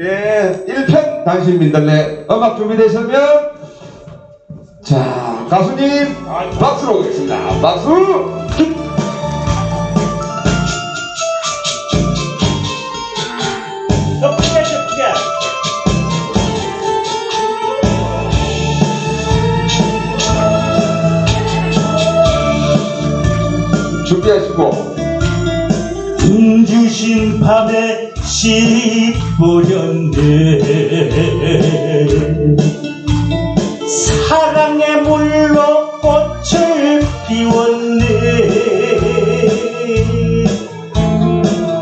예, 1편 당신 민들레 음악 준비되셨면 자 가수님 박수로 오겠습니다. 박수. 준비하시고 돈 주신 밤에 시보렸네. 사랑의 물로 꽃을 피웠네.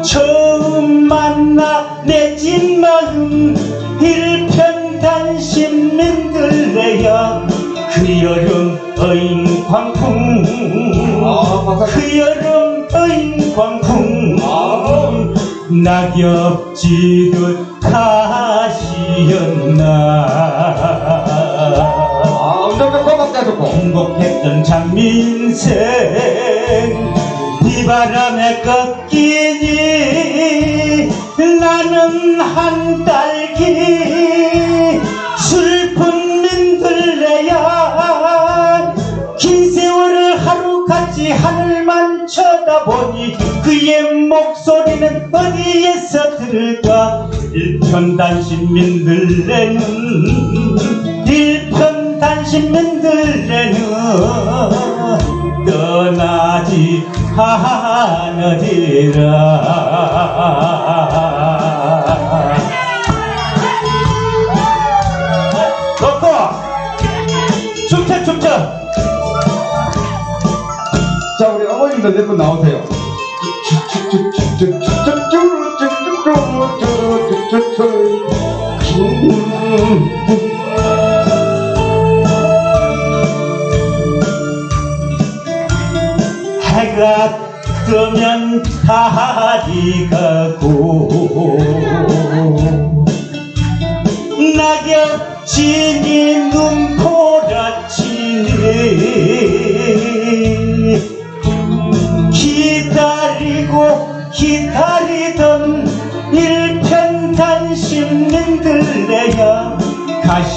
처음 만나 내진 마음 일편단심 민들레야. 그 여름 어인 광풍. 그 낙엽 지듯 가시였나. 아 음정도 꼬박자 좋고 행복했던 장민생 비바람에 꺾이니 나는 한 딸기 하루같이 하늘만 쳐다보니 그의 목소리는 어디에서 들을까? 일편단심 민들레는 떠나지 놓고? 춤춰 춤춰 자 우리 어머님들 몇분 나오세요. 해가 뜨면 달이 가고 낙엽 지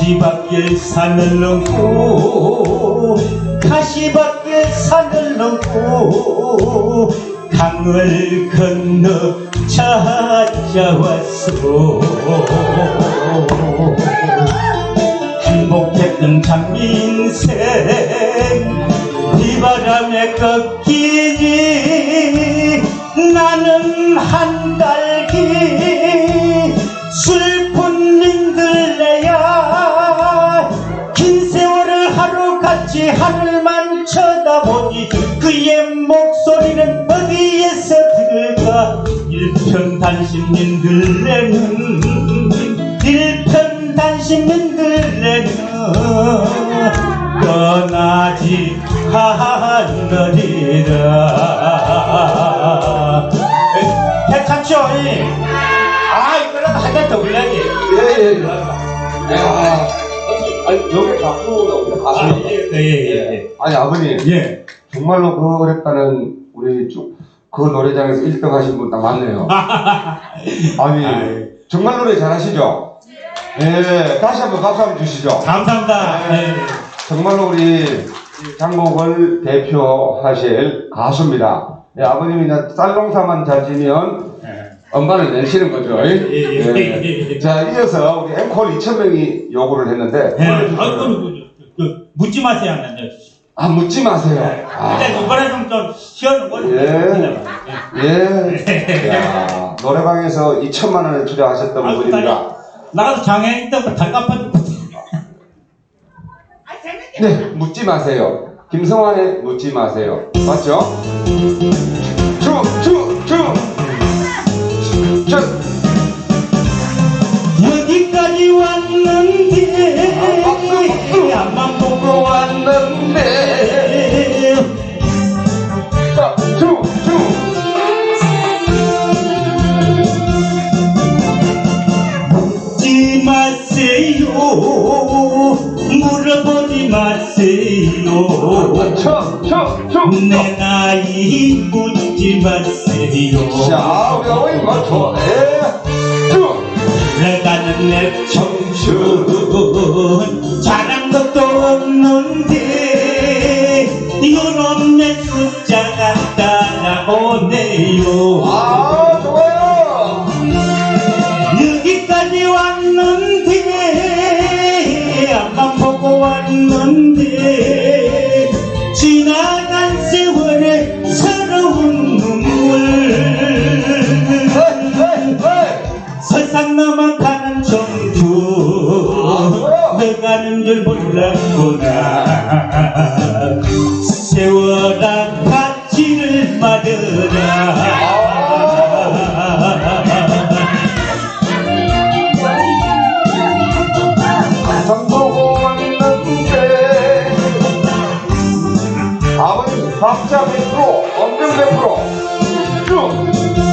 가시밭길 산을 넘고 가시밭길 산을 넘고 강을 건너 찾아왔어 행복했던 장민생 하루같이 하늘만 쳐다보니 그의 목소리는 어디에서 들을까? 일편단심 민들레는 일편단심 민들레는 떠나지 않으리라. 괜찮죠? 아 이거라도 한잔 더 불러야지 예예. 야, 아 니 여기 가수가 우리 아, 가수. 예, 예, 예, 아니 아버님 예. 정말로 그 어렵다는 우리 쭉 그 노래장에서 1등 하신 분딱 맞네요. 아니 아이. 정말 노래 잘하시죠? 예, 다시 한번 박수 한번 주시죠. 감사합니다. 네. 예. 정말로 우리 장목을 대표하실 가수입니다. 예, 아버님이 쌀농사만 잘 지면 예. 엄마를 내시는 거죠. 예, 예, 예. 자, 이어서 우리 앵콜 2,000명이 요구를 했는데, 예. 아이고, 그, 그, 묻지 마세요, 안 돼. 아, 묻지 마세요. 아, 일단 이번에는 좀 시원한 걸. 예. 예. 야, 노래방에서 2천만 원에 투자하셨던 아이고, 분입니다. 나가서 장애인 때부터 다 갚아주고. 네, 묻지 마세요. 김성환의 묻지 마세요. 맞죠? 여기까지 왔는데. 아. 앞만 보고 왔는데. 묻지 마세요. 물어보지 마세요. 쳐! 내 나이 묻 지 묻지 마세요 자, 우리 어머니 맞춰. 예. 쭉. 흘러가는 내 청춘 잘한 것도 없는데 이런 내 숫자가 따라오네요. 세상 넘어가는 청춘 너가는 줄 몰랐구나 세월아 가치를. 아버님, 박자 100%, 엄정 100%. 쭉.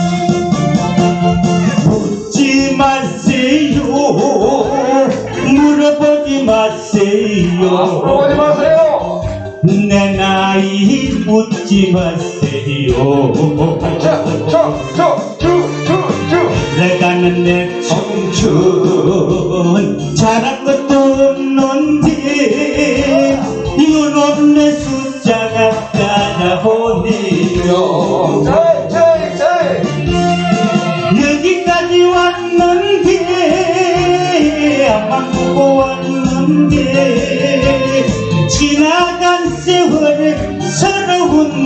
마세요 물어보지 마세요. 내 나이 묻지 마세요 자, 자, 자, 쭉, 쭉, 쭉. 내가 는 내 청춘 잘한 것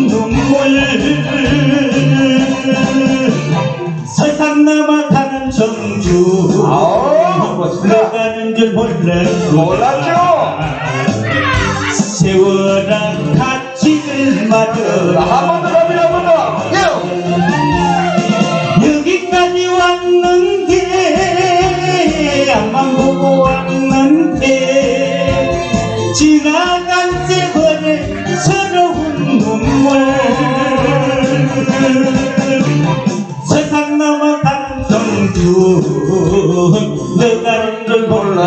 눈물 세상 넘어가는. 흘러가는 줄 몰랐고 몰랐죠? 세월아 가치를 받으라 한번더 갑니다, 한번 더. 예. 여기까지 왔는데 앞만 보고 왔는데 지나간 세 너가는 줄몰